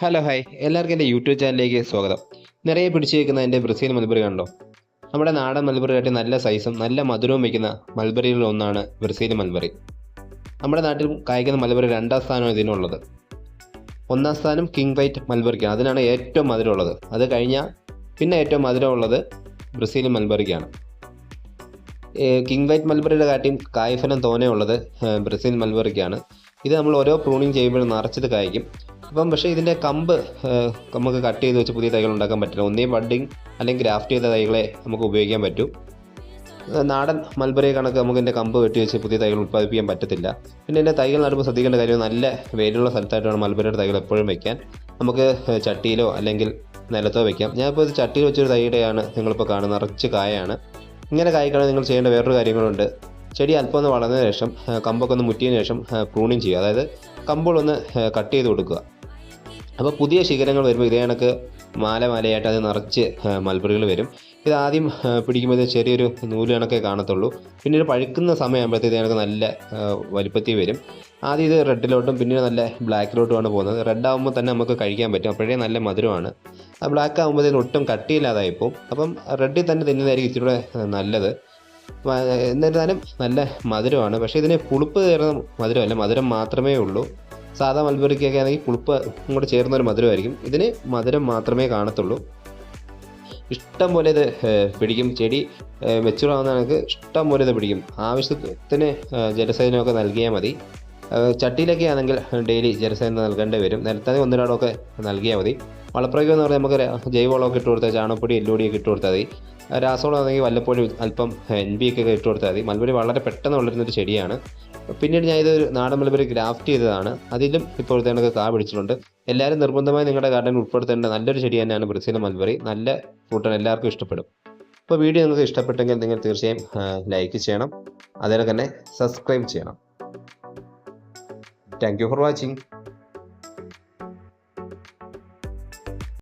Hello hi. എല്ലാവർക്കും എന്റെ YouTube ചാനലിലേക്ക് സ്വാഗതം. നിറയെ പിടിച്ചു വെക്കുന്ന എന്റെ ബ്രസീൽ മൽബറി കണ്ടോ? നമ്മുടെ നാടൻ മൽബറി ആയിട്ട് നല്ല സൈസും നല്ല മധുരവും വയ്ക്കുന്ന മൽബറികളിലൊന്നാണ് ബ്രസീൽ മൽബറി നമ്മുടെ നാട്ടിൽ കായ്ക്കുന്ന മൽബറി രണ്ടാം സ്ഥാനമാണ് ഇതിനുള്ളത്. ഒന്നാം സ്ഥാനം കിങ് വൈറ്റ് മൽബറിക്കാണ് അതിനാണ് ഏറ്റവും മധുരമുള്ളത്. അത് കഴിഞ്ഞാൽ പിന്നെ ഏറ്റവും മധുരമുള്ളത് ബ്രസീൽ മൽബറിക്കാണ് കിങ് വൈറ്റ് മൽബറിയുടെ കാട്ടിയും കായ്ഫലം തോനെയുള്ളത് ബ്രസീൽ മൽബറിക്കാണ് ഇത് നമ്മൾ ഓരോ പ്രൂണിങ് ചെയ്യുമ്പോഴും നിറച്ചിട്ട് കായ്ക്കും. അപ്പം പക്ഷേ ഇതിന്റെ കമ്പ് നമുക്ക് കട്ട് ചെയ്ത് വെച്ച് പുതിയ തൈകൾ ഉണ്ടാക്കാൻ പറ്റില്ല. ഒന്നേ ബഡിങ് അല്ലെങ്കിൽ ഗ്രാഫ്റ്റ് ചെയ്ത തൈകളെ നമുക്ക് ഉപയോഗിക്കാൻ പറ്റൂ. നാടൻ മൽബറി കണക്ക് നമുക്ക് എന്റെ കമ്പ് വെട്ടി വെച്ച് പുതിയ തൈകൾ ഉൽപ്പാദിപ്പിക്കാൻ പറ്റത്തില്ല. പിന്നെ എന്റെ തൈകൾ നടുമ്പോൾ ശ്രദ്ധിക്കേണ്ട കാര്യം നല്ല വേരുള്ള സ്ഥലത്തായിട്ട് വേണം മൽബറിയുടെ തൈകൾ എപ്പോഴും വെക്കാൻ. നമുക്ക് ചട്ടിയിലോ അല്ലെങ്കിൽ നിലത്തോ വെക്കാം. ഞാനിപ്പോൾ ഇത് ചട്ടിയിൽ വെച്ചൊരു തൈയുടെയാണ് നിങ്ങളിപ്പോൾ കാണുന്നത്. നിറച്ച് കായാണ്. ഇങ്ങനെ കായ്ക്കണം നിങ്ങൾ ചെയ്യേണ്ട വേറൊരു കാര്യങ്ങളുണ്ട്. ചെടി അല്പം ഒന്ന് വളർന്നതിന് ശേഷം കമ്പൊക്കെ ഒന്ന് മുറ്റിയതിന് ശേഷം പ്രൂണിങ് ചെയ്യുക. അതായത് കമ്പുകളൊന്ന് കട്ട് ചെയ്ത് കൊടുക്കുക. അപ്പോൾ പുതിയ ശിഖരങ്ങൾ വരുമ്പോൾ ഇതേ കണക്ക് മാല മാലയായിട്ട് അത് നിറച്ച് മൽബറികൾ വരും. ഇത് ആദ്യം പിടിക്കുമ്പോൾ ചെറിയൊരു നൂൽ കണക്കേ കാണത്തുള്ളൂ. പിന്നീട് പഴുക്കുന്ന സമയമാകുമ്പോഴത്തേക്ക് ഇത് കണക്ക് നല്ല വലിപ്പത്തിൽ വരും. ആദ്യം ഇത് റെഡിലോട്ടും പിന്നീട് നല്ല ബ്ലാക്കിലോട്ടുമാണ് പോകുന്നത്. റെഡ് ആകുമ്പോൾ തന്നെ നമുക്ക് കഴിക്കാൻ പറ്റും. അപ്പോഴേ നല്ല മധുരമാണ്. ആ ബ്ലാക്ക് ആകുമ്പോഴത്തേന് ഒട്ടും കട്ടിയില്ലാതായി പോകും. അപ്പം റെഡിൽ തന്നെ തിന്നുന്നതായിരിക്കും ഇച്ചിരി നല്ലത്. എന്നിരുന്നാലും നല്ല മധുരമാണ്. പക്ഷേ ഇതിന് പുളിപ്പ് ചേർന്ന മധുരമല്ല മധുരം മാത്രമേ ഉള്ളൂ. സാധാ മൽബറിക്കൊക്കെ ആണെങ്കിൽ പുളിപ്പ് കൂടെ ചേർന്ന ഒരു മധുരമായിരിക്കും. ഇതിന് മധുരം മാത്രമേ കാണത്തുള്ളൂ. ഇഷ്ടം പോലെ ഇത് പിടിക്കും. ചെടി മെച്ചൂറാവുന്ന കണക്ക് ഇഷ്ടം പോലെ ഇത് പിടിക്കും. ആവശ്യത്തിന് ജലസേചനമൊക്കെ നൽകിയാൽ മതി. ചട്ടിയിലൊക്കെ ആണെങ്കിൽ ഡെയിലി ജലസേചനം നൽകേണ്ടി വരും. നിലത്താതെ ഒന്നിരാടമൊക്കെ നൽകിയാൽ മതി. വളപ്രയോഗം എന്ന് പറഞ്ഞാൽ നമുക്ക് ജൈവവളമൊക്കെ ഇട്ട് കൊടുത്താൽ ചാണകപ്പൊടി എല്ലുപൊടിയൊക്കെ ഇട്ട് കൊടുത്താൽ മതി. രാസവളം ആണെങ്കിൽ വല്ലപ്പോഴും അല്പം എൻ ബി ഒക്കെ ഇട്ട് കൊടുത്താൽ മതി. മൽബറി വളരെ പെട്ടെന്ന് വളരുന്നൊരു ചെടിയാണ്. പിന്നീട് ഞാൻ ഇത് നാടൻ മൽബരി ഗ്രാഫ്റ്റ് ചെയ്തതാണ്. അതിലും ഇപ്പോഴത്തെ കണക്ക് കാ പിടിച്ചിട്ടുണ്ട്. എല്ലാവരും നിർബന്ധമായി നിങ്ങളുടെ ഗാർഡനിൽ ഉൾപ്പെടുത്തേണ്ട നല്ലൊരു ചെടി തന്നെയാണ് ബ്രസീൽ മൽബറി. നല്ല ഫ്രൂട്ടാണ് എല്ലാവർക്കും ഇഷ്ടപ്പെടും. അപ്പോൾ വീഡിയോ നിങ്ങൾക്ക് ഇഷ്ടപ്പെട്ടെങ്കിൽ നിങ്ങൾ തീർച്ചയായും ലൈക്ക് ചെയ്യണം. അതേപോലെ തന്നെ സബ്സ്ക്രൈബ് ചെയ്യണം. Thank you for watching